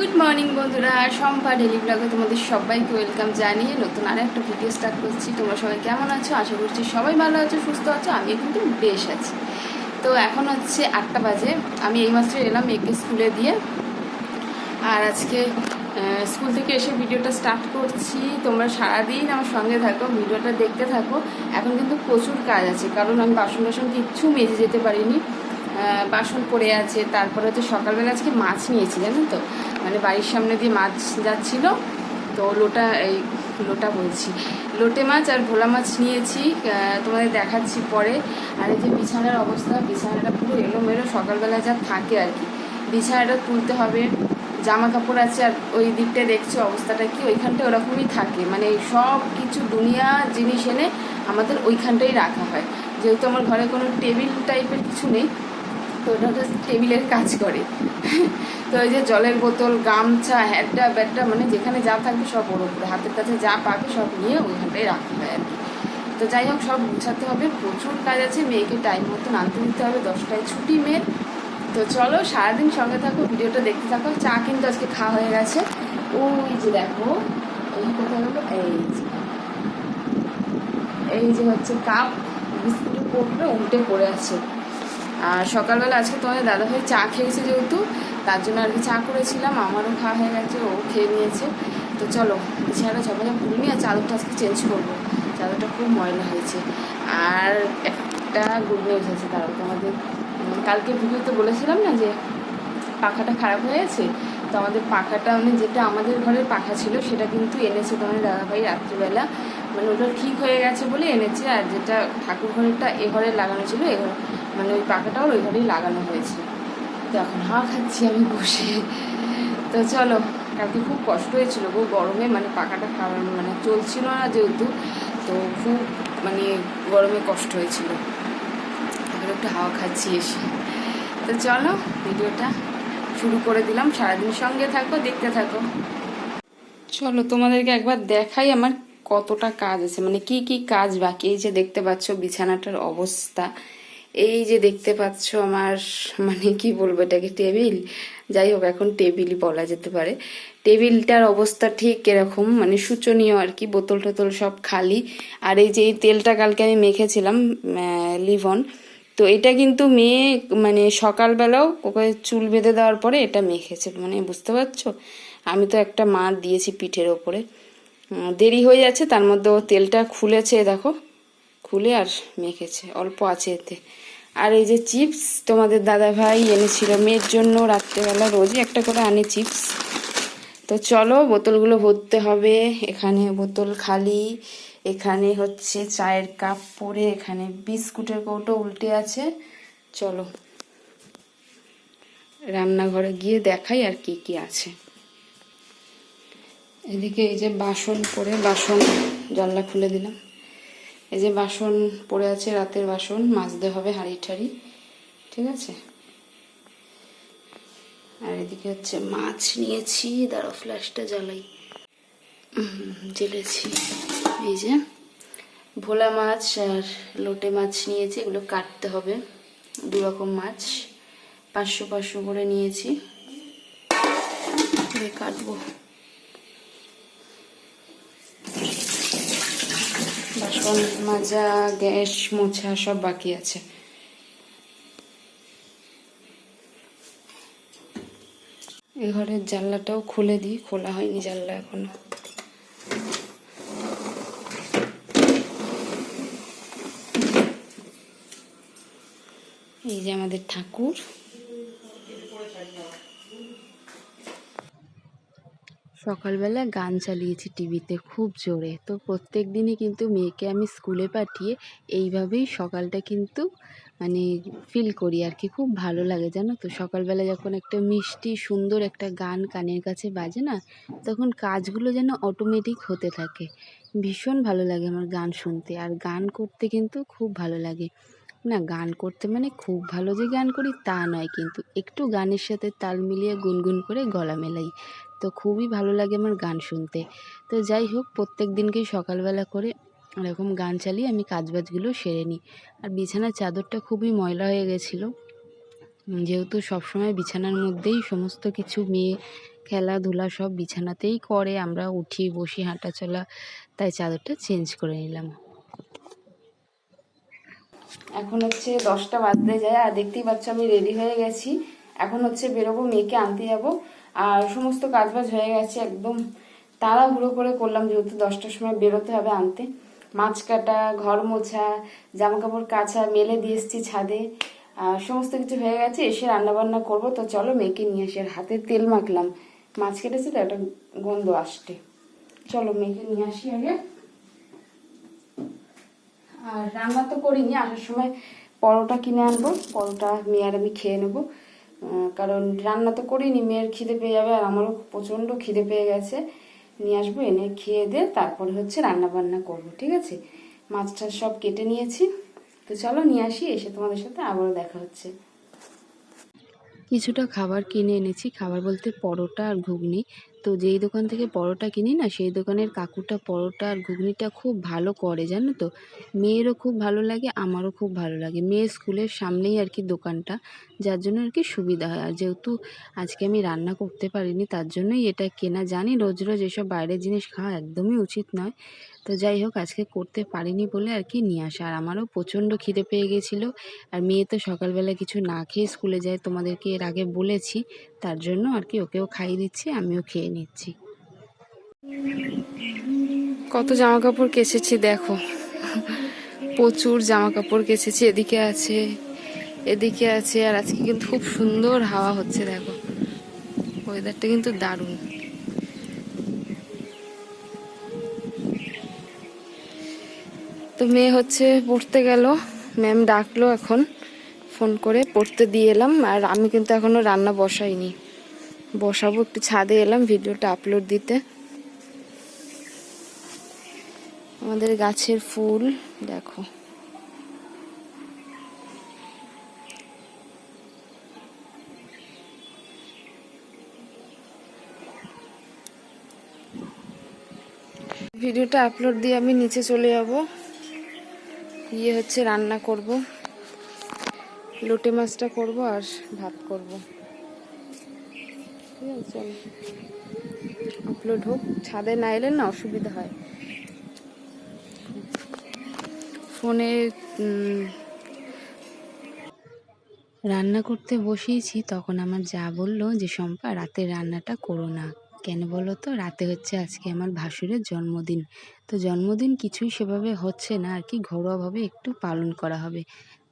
Good morning বন্ধুরা। সম্পা daily ব্লগে তোমাদের সবাইকে ওয়েলকাম জানিয়ে নতুন আর একটা ভিডিও স্টার্ট করছি। তোমরা সবাই কেমন আছো? আশা করছি সবাই ভালো আছো, সুস্থ আছো আমি কিন্তু বেশ আছি। তো এখন হচ্ছে আটটা বাজে। আমি এই মাসে এলাম মেয়েকে স্কুলে দিয়ে। আর আজকে স্কুল থেকে এসে ভিডিওটা স্টার্ট করছি। তোমরা সারাদিন আমার সঙ্গে থাকো ভিডিওটা দেখতে থাকো। এখন কিন্তু প্রচুর কাজ আছে, কারণ আমি বাসন বাসন কিচ্ছু মেজে যেতে পারিনি। বাসন পড়ে আছে, তারপরে হচ্ছে সকালবেলা আজকে মাছ নিয়েছি, জানেন তো? মানে বাড়ির সামনে দিয়ে মাছ যাচ্ছিল, তো লোটা, এই লোটা বলছি। লোটে মাছ আর ভোলা মাছ নিয়েছি তোমাদের দেখাচ্ছি পরে। আর এই যে বিছানার অবস্থা, বিছানাটা পুরো এলোমেলো, সকালবেলা যা থাকে আর কি। বিছানাটা তুলতে হবে জামা কাপড় আছে, আর ওই দিকটা দেখছ অবস্থাটা কি ওইখানটা ওরকমই থাকে। মানে সব কিছু, দুনিয়া জিনিস এনে আমাদের ওইখানটাই রাখা হয়। যেহেতু আমার ঘরে কোনো টেবিল টাইপের কিছু নেই তো ওটা হচ্ছে টেবিলের কাজ করে। তো ওই যে জলের বোতল, গামছা, হ্যাডটা, ব্যাডটা মানে যেখানে যা থাকবে সব ওর উপরে। হাতের কাছে যা পাবে সব নিয়ে ওইখানটাই রাখতে হয় আর কি। তো যাই হোক, সব গুছাতে হবে। প্রচুর কাজ আছে, মেয়েকে টাইম মতন আনতে দিতে হবে। দশটায় ছুটি মেয়ের। তো চলো, সারাদিন সঙ্গে থাকো, ভিডিওটা দেখতে থাকো। চা কিন্তু আজকে খাওয়া হয়ে গেছে। ওই যে দেখো, এই কোথায় হলো এই যে। এই যে হচ্ছে কাপ, বিস্কুটের কোপটা উল্টে পড়ে আছে। আর সকালবেলা আজকে তোমাদের দাদাভাই চা খেয়েছে যেহেতু, তার জন্য আর কি চা করেছিলাম, আমারও খাওয়া হয়ে গেছে, ও খেয়ে নিয়েছে। তো চলো, বিছানাটা ঝপাঝপ নিয়ে আর চাদরটা আজকে চেঞ্জ করব। চাদরটা খুব ময়লা হয়েছে। আর একটা গুড নিউজ আছে তারপর তোমাদের। কালকে ভিডিওতে বলেছিলাম না যে পাখাটা খারাপ হয়ে গেছে? তো আমাদের পাখাটা মানে যেটা আমাদের ঘরের পাখা ছিল, সেটা কিন্তু এনেছে তোমাদের দাদাভাই রাত্রিবেলা। মানে ওটা ঠিক হয়ে গেছে বলে এনেছে, আর যেটা ঠাকুর ঘরেরটা এ ঘরে লাগানো ছিল, এ ঘরে মানে ওই পাখাটাও ওই ঘরেই লাগানো হয়েছে। তো এখন হাওয়া খাচ্ছি আমি বসে। তো চলো, কালকে খুব কষ্ট হয়েছিল গো গরমে মানে পাখাটা মানে চলছিল না যেহেতু, তো খুব মানে গরমে কষ্ট হয়েছিল। এখন একটু হাওয়া খাচ্ছি এসে। তো চলো, ভিডিওটা শুরু করে দিলাম। সারাদিন সঙ্গে থাকো, দেখতে থাকো। চলো, তোমাদেরকে একবার দেখাই আমার কতটা কাজ আছে। মানে কি কি কাজ বাকি এই যে দেখতে পাচ্ছ বিছানাটার অবস্থা। এই যে দেখতে পাচ্ছ আমার মানে কি বলব এটাকে, টেবিল? যাই হোক, এখন টেবিলই বলা যেতে পারে। টেবিলটার অবস্থা ঠিক এরকম মানে শোচনীয় আর কি, বোতল টোতল সব খালি। আর এই যে এই তেলটা কালকে আমি মেখেছিলাম লিভন, তো এটা কিন্তু মেয়ে মানে সকালবেলাও ওকে চুল বেঁধে দেওয়ার পরে এটা মেখেছে মানে বুঝতে পারছ? আমি তো একটা মা দিয়েছি পিঠের ওপরে। দেরি হয়ে যাচ্ছে, তার মধ্যে ও তেলটা খুলেছে, দেখো। খুলে আর মেখেছে, অল্প আছে এতে। আর এই যে চিপস, তোমাদের দাদা ভাই এনেছিল মেয়ের জন্য রাত্রেবেলা, রোজই একটা করে আনে চিপস। তো চলো, বোতলগুলো ভরতে হবে। এখানে বোতল খালি, এখানে হচ্ছে চায়ের কাপ পরে, এখানে বিস্কুটের কৌটো উল্টে আছে। চলো, রান্নাঘরে গিয়ে দেখাই আর কি কি আছে। এদিকে এই যে বাসন পরে, বাসন জানলা খুলে দিলাম। এই যে বাসন পড়ে আছে, রাতের বাসন, মাজতে হবে হাঁড়ি ঠাড়ি, ঠিক আছে? আর এদিকে হচ্ছে মাছ নিয়েছি দাঁড়ো ফ্ল্যাশটা জ্বালাই। জ্বেলেছি। এই যে ভোলা মাছ আর লোটে মাছ নিয়েছি, এগুলো কাটতে হবে। দু রকম মাছ, পাঁচশো পাঁচশো করে নিয়েছি। কাটবো। বাসন মাজা, গ্যাস, মোছা সব বাকি আছে। এ ঘরের জানলাটাও খুলে দিই, খোলা হয়নি জানলা এখনও। এই যে আমাদের ঠাকুর। সকালবেলা গান চালিয়েছি টিভিতে খুব জোরে। তো প্রত্যেক দিনই কিন্তু মেয়েকে আমি স্কুলে পাঠিয়ে এইভাবেই সকালটা কিন্তু মানে ফিল করি আর কি। খুব ভালো লাগে, জানো তো? সকালবেলা যখন একটা মিষ্টি, সুন্দর একটা গান কানের কাছে বাজে না, তখন কাজগুলো যেন অটোমেটিক হতে থাকে। ভীষণ ভালো লাগে আমার গান শুনতে। আর গান করতে কিন্তু খুব ভালো লাগে। না, গান করতে মানে খুব ভালো যে গান করি তা নয়, কিন্তু একটু গানের সাথে তাল মিলিয়ে গুনগুন করে গলা মেলাই। তো খুবই ভালো লাগে আমার গান শুনতে। তো যাই হোক, প্রত্যেক দিনকেই সকালবেলা করে এরকম গান চালিয়ে আমি কাজবাজগুলো সেরে নিই। আর বিছানার চাদরটা খুবই ময়লা হয়ে গেছিল। যেহেতু সবসময় বিছানার মধ্যেই সমস্ত কিছু মেয়ে, খেলাধুলা সব বিছানাতেই করে, আমরা উঠি, বসি হাঁটা চলা তাই চাদরটা চেঞ্জ করে নিলাম। এখন হচ্ছে দশটা বাজতে যায়, আর দেখতেই পাচ্ছ আমি রেডি হয়ে গেছি। এখন হচ্ছে বেরোবো, মেয়েকে আনতে যাব। আর সমস্ত কাজবাজ হয়ে গেছে, একদম তাড়াহুড়ো করে করলাম, যেহেতু দশটার সময় বেরোতে হবে আনতে। মাছ কাটা, ঘর মোছা জামা কাপড় কাচা, মেলে দিয়ে এসছি ছাদে। আর সমস্ত কিছু হয়ে গেছে, এসে রান্না বান্না করব। তো চলো, মেয়েকে নিয়ে আসি আর হাতে তেল মাখলাম। মাছ কেটেছে তো, একটা গন্ধ আসতে চলো, মেয়েকে নিয়ে আসি আগে। আর রান্না তো করিনি, আসার সময় পরোটা কিনে আনব, পরোটা মেয়ে আর আমি খেয়ে নেব। কারণ রান্না তো করিনি, মেয়ের খিদে পেয়ে যাবে আর আমারও প্রচণ্ড খিদে পেয়ে গেছে। নিয়ে আসব, এনে খেয়ে দিয়ে তারপরে হচ্ছে রান্না বান্না করব, ঠিক আছে? মাছ টাছ সব কেটে নিয়েছি। তো চলো নিয়ে আসি, এসে তোমাদের সাথে আবারও দেখা হচ্ছে। কিছুটা খাবার কিনে এনেছি, খাবার বলতে পরোটা আর ঘুগনি। তো যেই দোকান থেকে পরোটা কিনি না, সেই দোকানের কাকুটা পরোটা আর ঘুগনিটা খুব ভালো করে, জানো তো? মেয়েরও খুব ভালো লাগে, আমারও খুব ভালো লাগে। মেয়ে স্কুলের সামনেই আর কি দোকানটা, যার জন্য আর কি সুবিধা হয়। আর যেহেতু আজকে আমি রান্না করতে পারিনি, তার জন্যই এটা কেনা। জানি রোজ রোজ এসব বাইরের জিনিস খাওয়া একদমই উচিত নয়। তো যাই হোক, আজকে করতে পারিনি বলে আর কি নিয়ে আসা। আর আমারও প্রচণ্ড খিদে পেয়ে গেছিল। আর মেয়ে তো সকালবেলা কিছু না খেয়ে স্কুলে যায়, তোমাদেরকে এর আগে বলেছি। তার জন্য আর কি ওকেও খাইয়ে দিচ্ছি, আমিও খেয়ে নিচ্ছি। কত জামা কাপড় কেচেছি দেখো। প্রচুর জামা কাপড় কেচেছি, এদিকে আছে এদিকে আছে, আর আজকে কিন্তু খুব সুন্দর হাওয়া হচ্ছে দেখো। ওয়েদারটা কিন্তু দারুণ। তো মেয়ে হচ্ছে পড়তে গেল, ম্যাম ডাকলো এখন, ফোন করে পড়তে দিয়ে এলাম, আর আমি কিন্তু এখনও রান্না বসাইনি। বসাবো, একটু ছাদে এলাম, ভিডিওটা আপলোড দিতে। আমাদের গাছের ফুল, দেখো। ভিডিওটা আপলোড দিয়ে আমি নিচে চলে যাব। ইয়ে হচ্ছে রান্না করব, লোটে মাছটা করব আর ভাত করব। ঠিক আপলোড হোক, ছাদে না এলে না অসুবিধা হয়। ফোনে রান্না করতে বসিয়েছি, তখন আমার যা বলল যে, শম্পা, রাতের রান্নাটা করো না। কেন বলো তো? রাতে হচ্ছে আজকে আমার ভাসুরের জন্মদিন। তো জন্মদিন কিছুই সেভাবে হচ্ছে না, আর কি ঘরোয়াভাবে একটু পালন করা হবে।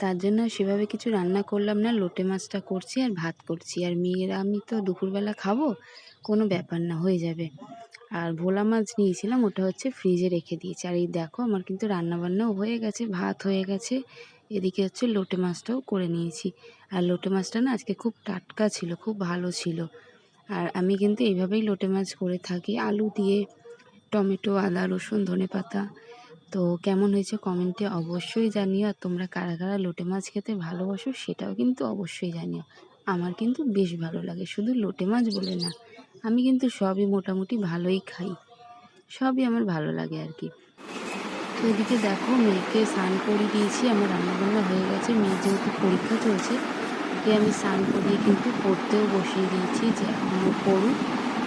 তার জন্য সেভাবে কিছু রান্না করলাম না। লোটে মাছটা করছি আর ভাত করছি। আর মেয়েরা আমি তো দুপুরবেলা খাব, কোনো ব্যাপার না, হয়ে যাবে। আর ভোলা মাছ নিয়েছিলাম, ওটা হচ্ছে ফ্রিজে রেখে দিয়েছি। আর এই দেখো, আমার কিন্তু রান্না বান্নাও হয়ে গেছে, ভাত হয়ে গেছে। এদিকে হচ্ছে লোটে মাছটাও করে নিয়েছি। আর লোটে মাছটা না আজকে খুব টাটকা ছিল, খুব ভালো ছিল। আর আমি কিন্তু এইভাবেই লোটে মাছ করে থাকি। আলু দিয়ে টমেটো, আদা, রসুন ধনে পাতা তো কেমন হয়েছে কমেন্টে অবশ্যই জানিও। আর তোমরা কারা কারা লোটে মাছ খেতে ভালোবাসো সেটাও কিন্তু অবশ্যই জানিও। আমার কিন্তু বেশ ভালো লাগে, শুধু লোটে মাছ বলে না, আমি কিন্তু সবই মোটামুটি ভালোই খাই। সবই আমার ভালো লাগে আর কি। তো এদিকে দেখো, মেয়েকে স্নান করিয়ে দিয়েছি, আমার রান্নাবান্না হয়ে গেছে। মেয়ের যেহেতু পরীক্ষা চলছে, ওকে আমি স্নান করিয়ে কিন্তু পড়তেও বসিয়ে দিয়েছি যে এখনও পড়ুক।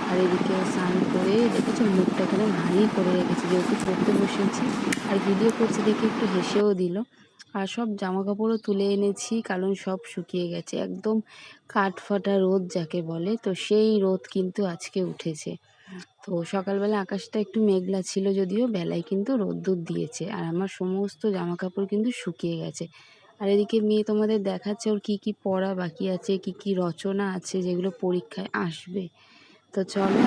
আর এদিকে স্নান করে দেখেছ, মুখটা এখানে ভারী করে রেখেছি, যেহেতু পড়তে বসেছি। আর ভিডিও করছে দেখে একটু হেসেও দিল। আর সব জামা কাপড়ও তুলে এনেছি, কারণ সব শুকিয়ে গেছে। একদম কাঠফাটা রোদ যাকে বলে, তো সেই রোদ কিন্তু আজকে উঠেছে। তো সকালবেলা আকাশটা একটু মেঘলা ছিল যদিও, বেলায় কিন্তু রোদ্দুর দিয়েছে। আর আমার সমস্ত জামা কাপড় কিন্তু শুকিয়ে গেছে। আর এদিকে মেয়ে তোমাদের দেখাচ্ছে, ওর কি কি পড়া বাকি আছে, কি কি রচনা আছে, যেগুলো পরীক্ষায় আসবে। তো চলো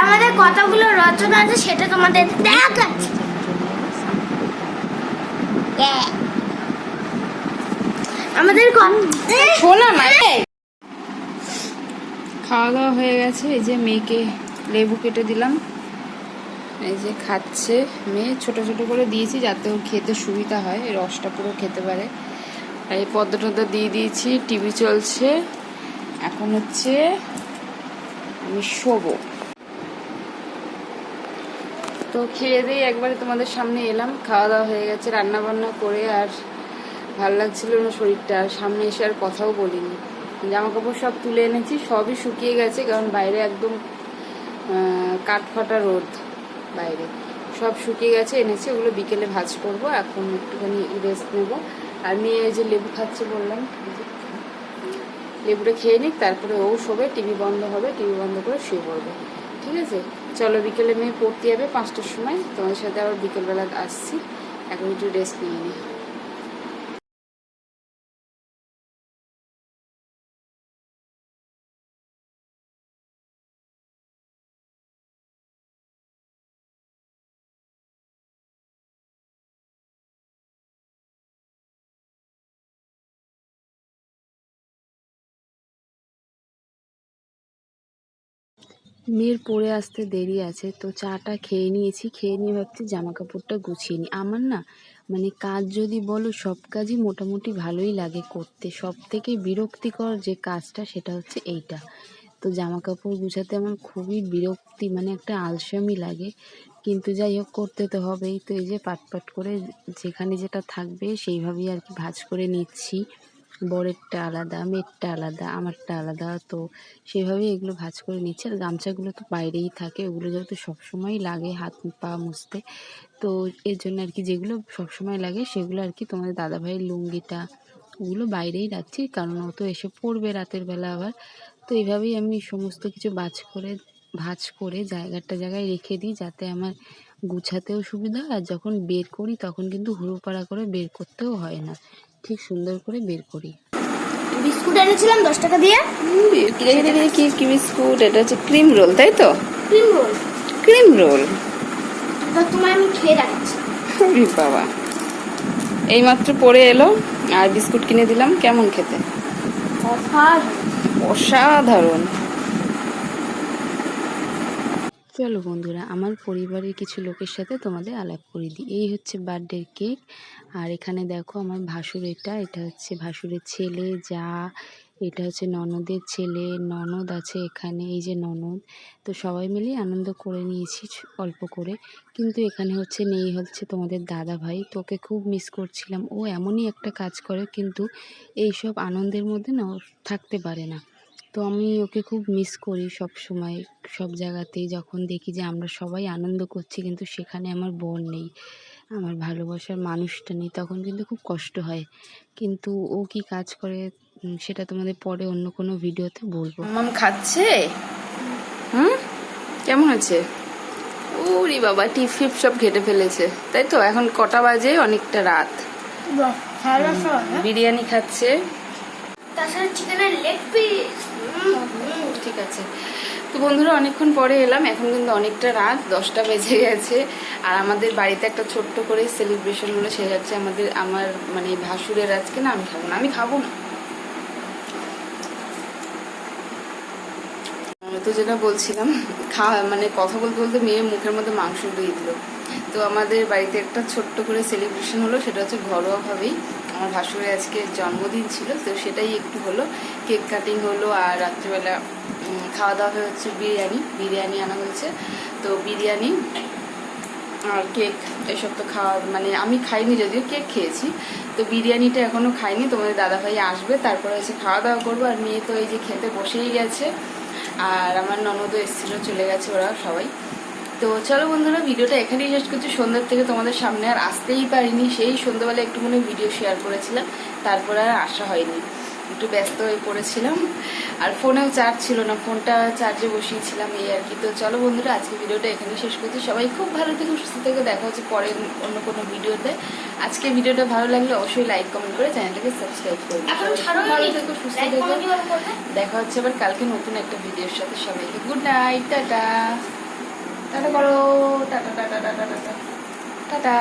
আমাদের কতগুলো রচনা আছে সেটা তোমাদের দেখাচ্ছি। আমাদের শোনা না খাওয়া দাওয়া হয়ে গেছে এই যে মেয়েকে লেবু কেটে দিলাম। এই যে খাচ্ছে মেয়ে ছোট ছোট করে দিয়েছি যাতে ওর খেতে সুবিধা হয় রসটা পুরো খেতে পারে। এই পদ্ম টদ্ম দিয়ে দিয়েছি টিভি চলছে। এখন হচ্ছে আমি শোবো। তো খেয়ে দিয়ে একবারে তোমাদের সামনে এলাম। খাওয়া দাওয়া হয়ে গেছে রান্না বান্না করে আর ভালো লাগছিল না শরীরটা। সামনে এসে আর কথাও বলিনি। জামা কাপড় সব তুলে এনেছি, সবই শুকিয়ে গেছে কারণ বাইরে একদম কাঠফাটা রোদ বাইরে। সব শুকিয়ে গেছে, এনেছি, ওগুলো বিকেলে ভাজ করব। এখন একটুখানি রেস্ট নেব। আর এই যে লেবু খাচ্ছে বললাম লেবুটা খেয়ে নিক, তারপরে ও শোবে, টিভি বন্ধ হবে, টিভি বন্ধ করে শুয়ে পড়বে। ঠিক আছে? চলো বিকেলে মেয়ে পড়তে যাবে পাঁচটার সময়। তোমাদের সাথে আবার বিকেলবেলা আসছি। এখন একটু রেস্ট নিয়ে নিই। মেয়ের পড়ে আসতে দেরি আছে, তো চাটা খেয়ে নিয়েছি। খেয়ে নিয়ে ভাবছি জামা কাপড়টা গুছিয়ে নিই। আমার না মানে কাজ যদি বলো, সব কাজই মোটামুটি ভালোই লাগে করতে। সব থেকে বিরক্তিকর যে কাজটা, সেটা হচ্ছে এইটা। তো জামা কাপড় গুছাতে আমার খুবই বিরক্তি মানে একটা আলসামি লাগে। কিন্তু যাই হোক, করতে তো হবেই। তো এই যে পাট পাট করে যেখানে যেটা থাকবে, সেইভাবেই আর কি ভাঁজ করে নিচ্ছি। বরেরটা আলাদা, মেয়েরটা আলাদা, আমারটা আলাদা, তো সেভাবেই এগুলো ভাঁজ করে নিচ্ছে। আর গামছাগুলো তো বাইরেই থাকে, ওগুলো যেহেতু সবসময়ই লাগে হাত পা মুছতে, তো এর জন্য আর কি যেগুলো সবসময় লাগে সেগুলো আর কি তোমাদের দাদাভাইয়ের লুঙ্গিটা, ওগুলো বাইরেই রাখছি, কারণ ও তো এসে পড়বে রাতের বেলা আবার। তো এইভাবেই আমি সমস্ত কিছু বাজ করে, ভাঁজ করে জায়গাটা জায়গায় রেখে দিই যাতে আমার গুছাতেও সুবিধা আর যখন বের করি তখন কিন্তু হুড়োপাড়া করে বের করতেও হয় না। ঠিক সুন্দর করে বের করি। বিস্কুট এনেছিলাম দশ টাকা দিয়ে। কি কি বিস্কুট? এটা হচ্ছে ক্রিম রোল তাই তো? Cream roll. Cream roll? তোমার আমি খেয়ে দেখাচ্ছি। বাবা। এইমাত্র পড়ে এলো আর বিস্কুট কিনে দিলাম কেমন খেতে? অফার অসাধারণ। চলো বন্ধুরা, আমার পরিবারের কিছু লোকের সাথে তোমাদের আলাপ করে দিই। এই হচ্ছে বার্থডের কেক আর এখানে দেখো আমার ভাসুর এটা এটা হচ্ছে ভাসুরের ছেলে, যা, এটা হচ্ছে ননদের ছেলে, ননদ আছে এখানে, এই যে ননদ। তো সবাই মিলে আনন্দ করে নিয়েছি অল্প করে। কিন্তু এখানে হচ্ছে নেই, হচ্ছে তোমাদের দাদা ভাই তোকে খুব মিস করছিলাম। ও এমনই একটা কাজ করে, কিন্তু এইসব আনন্দের মধ্যে না থাকতে পারে না। তো আমি ওকে খুব মিস করি সব সময়। সব জায়গাতেই যখন দেখি যে আমরা সবাই আনন্দ করছি কিন্তু সেখানে আমার বোন নেই আমার ভালোবাসার মানুষটা নেই তখন কিন্তু খুব কষ্ট হয়। কিন্তু ও কি কাজ করে সেটা তোমাদের পরে অন্য কোনো ভিডিওতে বলব। মাম খাচ্ছে? হুম? কেমন আছে? ওরে বাবা টিপ ফিপ সব ঘেটে ফেলেছে। তাই তো এখন কটা বাজে? অনেকটা রাত। বিরিয়ানি খাচ্ছে। তাছাড়া চিকেনের লেগ পিস ঠিক আছে। তো বন্ধুরা, অনেকক্ষণ পরে এলাম। এখন কিন্তু অনেকটা রাত, দশটা বেজে গেছে। আর আমাদের বাড়িতে একটা ছোট্ট করে সেলিব্রেশন হলো, সে হচ্ছে আমাদের, আমার মানে ভাসুরের আজকে না, আমি খাব না, আমি খাব না। তো যেটা বলছিলাম, খাওয়া মানে কথা বলতে বলতে মেয়ে মুখের মধ্যে মাংস দিয়ে দিল। তো আমাদের বাড়িতে একটা ছোট্ট করে সেলিব্রেশন হলো, সেটা হচ্ছে ঘরোয়াভাবেই। আমার ভাসুরের আজকে জন্মদিন ছিল, তো সেটাই একটু হলো। কেক কাটিং হলো আর রাত্রিবেলা খাওয়া দাওয়া হচ্ছে বিরিয়ানি বিরিয়ানি আনা হয়েছে। তো বিরিয়ানি আর কেক, এসব তো খাওয়া মানে আমি খাইনি যদিও, কেক খেয়েছি। তো বিরিয়ানিটা এখনও খাইনি, তোমাদের দাদাভাই আসবে, তারপরে হচ্ছে খাওয়া দাওয়া করব। আর মেয়ে তো এই যে খেতে বসেই গেছে, আর আমার ননদও এসেছিল, চলে গেছে ওরা সবাই। তো চলো বন্ধুরা ভিডিওটা এখানেই শেষ করছি। সন্ধ্যার থেকে তোমাদের সামনে আর আসতেই পারিনি। সেই সন্ধ্যাবেলা একটুখানি ভিডিও শেয়ার করেছিলাম। তারপরে আর আসা হয়নি। একটু ব্যস্ত হয়ে পড়েছিলাম। আর ফোনেও চার্জ ছিল না। ফোনটা চার্জে বসিয়েছিলাম এই আর কি। তো চলো বন্ধুরা আজকে ভিডিওটা এখানে শেষ করছি। সবাই খুব ভালো থেকে সুস্থ থেকে। দেখা হচ্ছে পরে অন্য কোনো ভিডিওতে। আজকে ভিডিওটা ভালো লাগলে অবশ্যই লাইক কমেন্ট করে চ্যানেলটাকে সাবস্ক্রাইব করবে ভালো থেকো সুস্থ থেকো। দেখা হচ্ছে আবার কালকে নতুন একটা ভিডিওর সাথে সবাইকে। Good night tata. টাটা করো tata tata tata tata tata